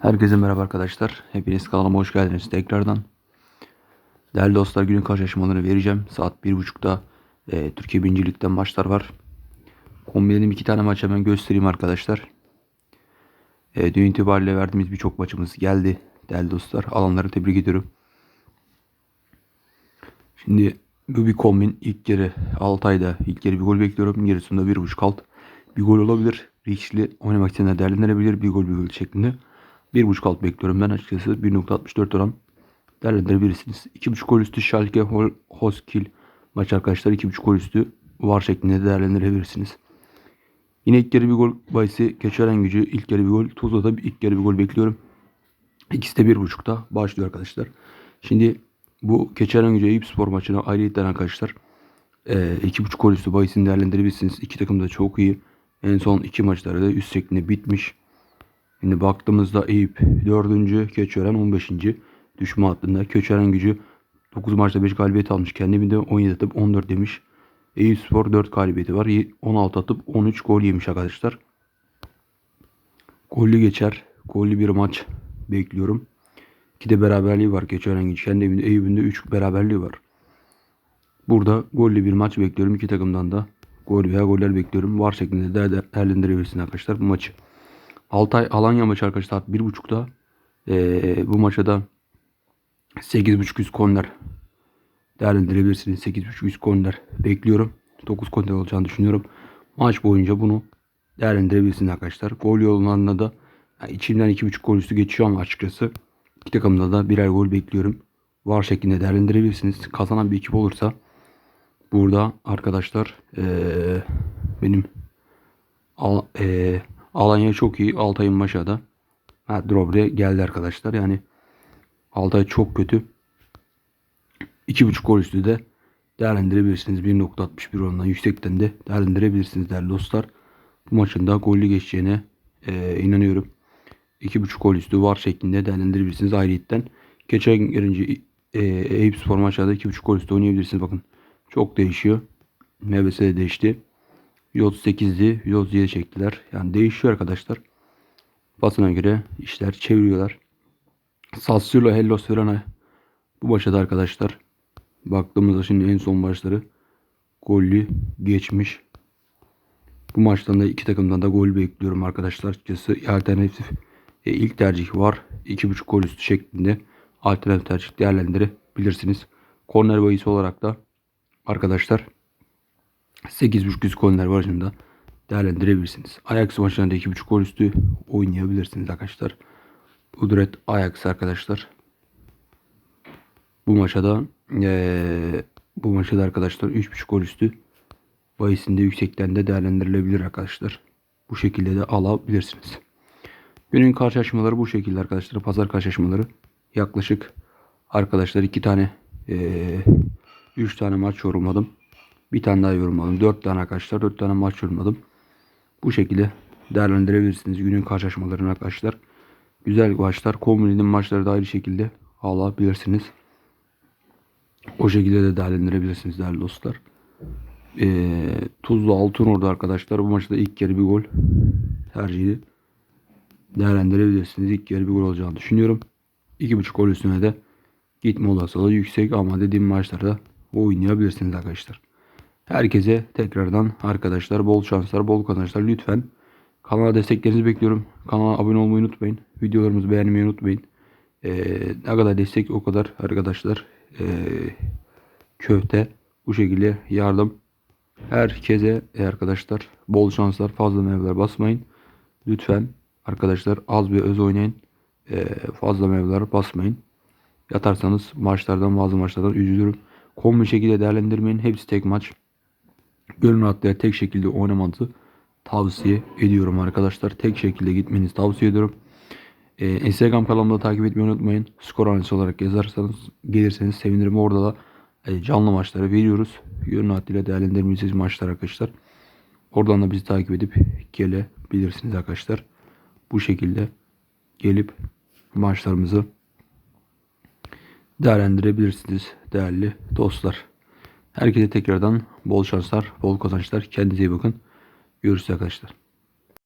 Herkese merhaba arkadaşlar. Hepiniz kanalıma hoş geldiniz tekrardan. Değerli dostlar günün karşılaşmalarını vereceğim. Saat 1.30'da e, Türkiye Birincilik'ten maçlar var. Kombinledim iki tane maç hemen göstereyim arkadaşlar. E, dün itibariyle verdiğimiz birçok maçımız geldi. Değerli dostlar alanları tebrik ediyorum. Şimdi bu bir kombin. ilk yarı Altay'da ilk yarı bir gol bekliyorum. Gerisinde 1.5 alt. Bir gol olabilir. Riskli oynamak isteyenler değerlendirebilir. Bir gol bir gol şeklinde. 1.5 alt bekliyorum ben açıkçası. 1.64 oran değerlendirebilirsiniz. 2.5 gol üstü Schalke Hol Hoskil maç arkadaşlar. 2.5 gol üstü var şeklinde değerlendirebilirsiniz. Yine ilk yarı bir gol bahisi Keçören gücü. ilk yarı bir gol. Tuzla'da ilk yarı bir gol bekliyorum. İkisi de 1.5'ta başlıyor arkadaşlar. Şimdi bu Keçören gücü Eyüp Spor maçına ayrıyetten arkadaşlar. E, 2.5 gol üstü bahisini değerlendirebilirsiniz. İki takım da çok iyi. En son iki maçları da üst şeklinde bitmiş. Şimdi baktığımızda Eyüp 4. Keçören 15. Düşme hattında. Keçören gücü 9 maçta 5 galibiyet almış. Kendi de 17 atıp 14 demiş. Eyüp Spor 4 galibiyeti var. 16 atıp 13 gol yemiş arkadaşlar. Gollü geçer. Gollü bir maç bekliyorum. İki de beraberliği var Keçören gücü. Kendi evinde Eyüp'ün de 3 beraberliği var. Burada gollü bir maç bekliyorum. İki takımdan da gol veya goller bekliyorum. Var şeklinde de değerlendirebilirsiniz arkadaşlar bu maçı. Altay Alanya maçı arkadaşlar saat 1.30'da. Ee, bu maça da 8.5 üst korner değerlendirebilirsiniz. 8.5 üst korner bekliyorum. 9 korner olacağını düşünüyorum. Maç boyunca bunu değerlendirebilirsiniz arkadaşlar. Gol yollarında da yani içimden 2.5 gol üstü geçiyor ama açıkçası iki takımda da birer gol bekliyorum. Var şeklinde değerlendirebilirsiniz. Kazanan bir ekip olursa burada arkadaşlar ee, benim al, ee, Alanya çok iyi. Altay'ın Maşa'da. Ha, Drobre geldi arkadaşlar. Yani Altay çok kötü. 2.5 gol üstü de değerlendirebilirsiniz. 1.61 oranından yüksekten de değerlendirebilirsiniz değerli dostlar. Bu maçın da gollü geçeceğine e, inanıyorum. 2.5 gol üstü var şeklinde değerlendirebilirsiniz ayrıyetten. Geçen girince e, Eyüp Spor maçlarda 2.5 gol üstü oynayabilirsiniz. Bakın çok değişiyor. MBS de değişti. 138'di. 137 çektiler. Yani değişiyor arkadaşlar. Basına göre işler çeviriyorlar. Sassuolo Hellas Verona bu maçta da arkadaşlar baktığımızda şimdi en son maçları gollü geçmiş. Bu maçtan da iki takımdan da gol bekliyorum arkadaşlar. Açıkçası alternatif e, ilk tercih var. 2.5 gol üstü şeklinde alternatif tercih değerlendirebilirsiniz. Korner bahisi olarak da arkadaşlar 8.5 üst korner başında değerlendirebilirsiniz. Ajax maçlarında 2.5 gol üstü oynayabilirsiniz arkadaşlar. Udret Ajax arkadaşlar. Bu maçta da ee, bu maçta da arkadaşlar 3.5 gol üstü bahisinde yüksekten de değerlendirilebilir arkadaşlar. Bu şekilde de alabilirsiniz. Günün karşılaşmaları bu şekilde arkadaşlar. Pazar karşılaşmaları yaklaşık arkadaşlar 2 tane 3 tane maç yorumladım. Bir tane daha yorumladım. 4 tane arkadaşlar. 4 tane maç yorumladım. Bu şekilde değerlendirebilirsiniz günün karşılaşmalarını arkadaşlar. Güzel maçlar. Kombininin maçları da aynı şekilde alabilirsiniz. O şekilde de değerlendirebilirsiniz değerli dostlar. Ee, Tuzlu Altın orada arkadaşlar. Bu maçta ilk yarı bir gol tercihi değerlendirebilirsiniz. İlk yarı bir gol olacağını düşünüyorum. 2.5 gol üstüne de gitme olasılığı yüksek ama dediğim maçlarda oynayabilirsiniz arkadaşlar. Herkese tekrardan arkadaşlar bol şanslar, bol kazançlar. Lütfen kanala desteklerinizi bekliyorum. Kanala abone olmayı unutmayın. Videolarımızı beğenmeyi unutmayın. Ee, ne kadar destek o kadar arkadaşlar ee, köfte bu şekilde yardım. Herkese e, arkadaşlar bol şanslar fazla meyveler basmayın. Lütfen arkadaşlar az bir öz oynayın. Ee, fazla meyveler basmayın. Yatarsanız maçlardan bazı maçlardan üzülürüm. Kombi şekilde değerlendirmeyin. Hepsi tek maç gönül rahatlığıyla tek şekilde oynamanızı tavsiye ediyorum arkadaşlar. Tek şekilde gitmenizi tavsiye ediyorum. Ee, Instagram kanalımda takip etmeyi unutmayın. Skor analizi olarak yazarsanız gelirseniz sevinirim. Orada da e, canlı maçları veriyoruz. Gönül rahatlığıyla değerlendirmeyeceğiz maçlar arkadaşlar. Oradan da bizi takip edip gelebilirsiniz arkadaşlar. Bu şekilde gelip maçlarımızı değerlendirebilirsiniz değerli dostlar. Herkese tekrardan bol şanslar, bol kazançlar. Kendinize iyi bakın. Görüşürüz arkadaşlar.